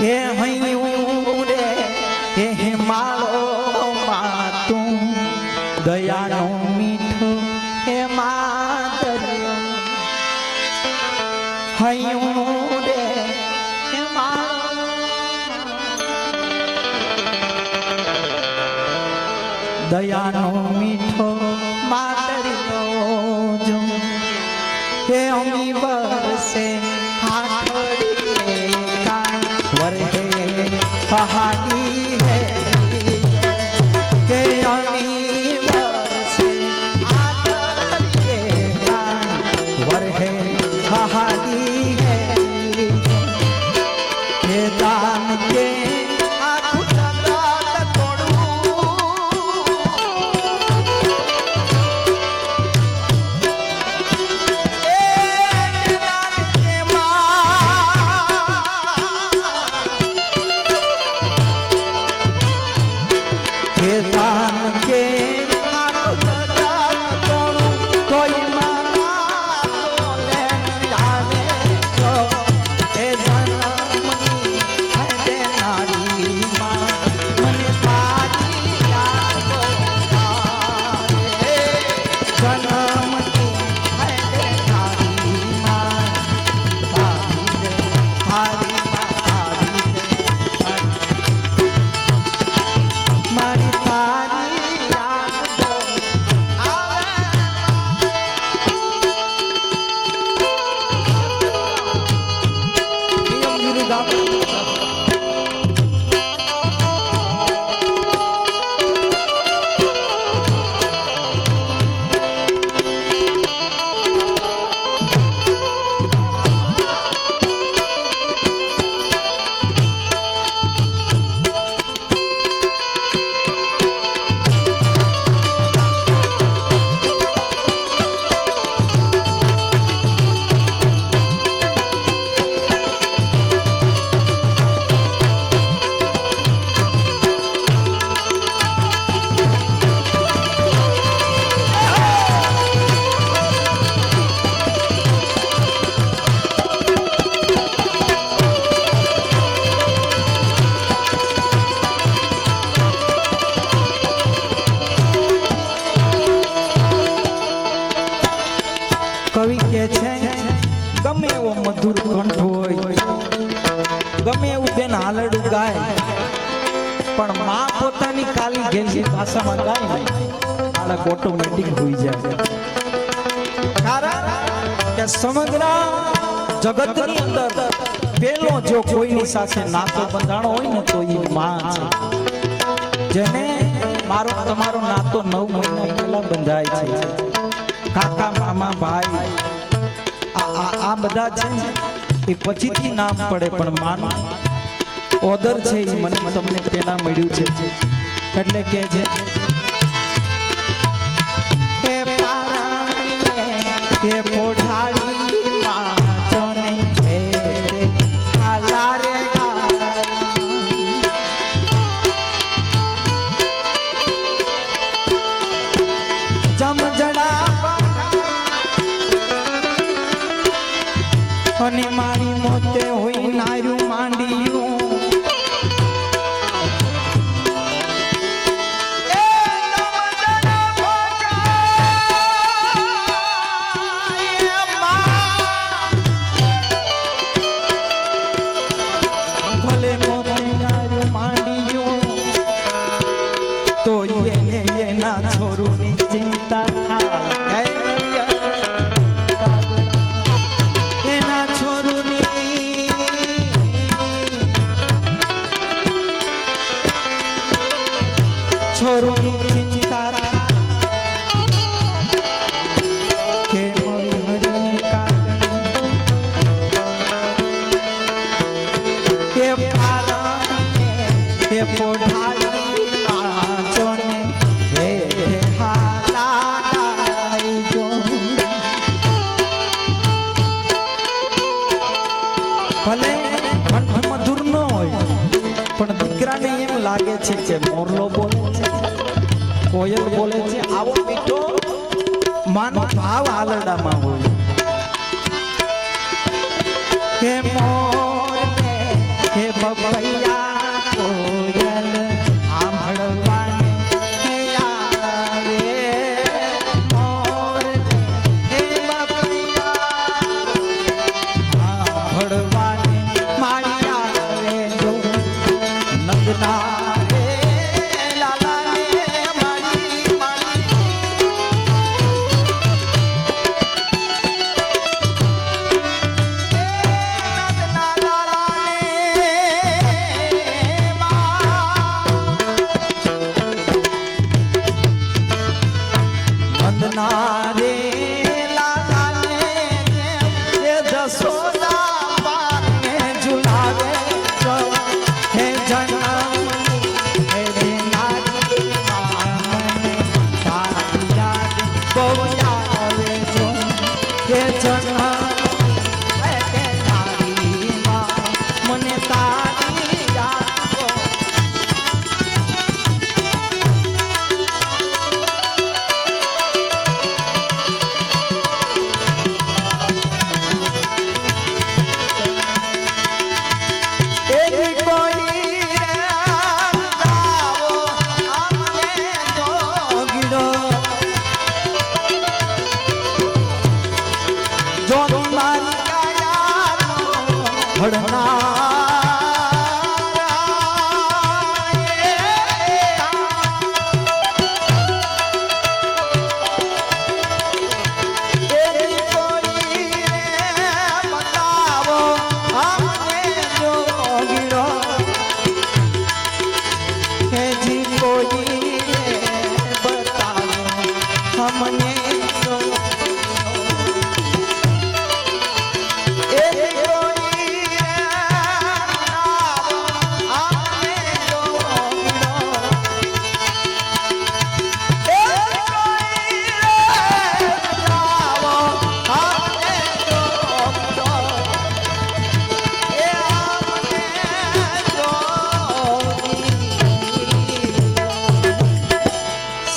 હે હૈયું. એવો મધુર કંઠ હોય. ગમે એવું બેન હાલડું ગાય. પણ માં પોતાની કાલી ગેલી ભાષામાં ગાય ને બાળક ઓટોમેટિક હોઈ જાય. કે સમગ્ર જગતની અંદર પેલો જો કોઈની સાથે નાતો બંધાણો હોય ને તો એ માં છે. જેને મારો તમારો નાતો નવ મહિના પહેલા બંધાય છે. કાકા, મામા, ભાઈ આ આ બધા છે એ પછીથી નામ પડે, પણ માન. ઓદર છે એ મને તમને પેલા મળ્યું છે. એટલે કે છે અને મારી હાલાઈ જો ભલે મધુર ન હોય, પણ દીકરાને એમ લાગે છે કે મોરલો બોલે છે. કોયલ બોલે છે આવો મીઠો માનો ભાવ આલરડામાં હોય. હે મોર હે પપૈયા કાયા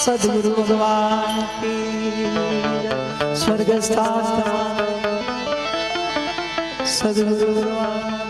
સદગુરુ ભગવાન સ્વર્ગસ્થાન સદગુરુ ભગવાન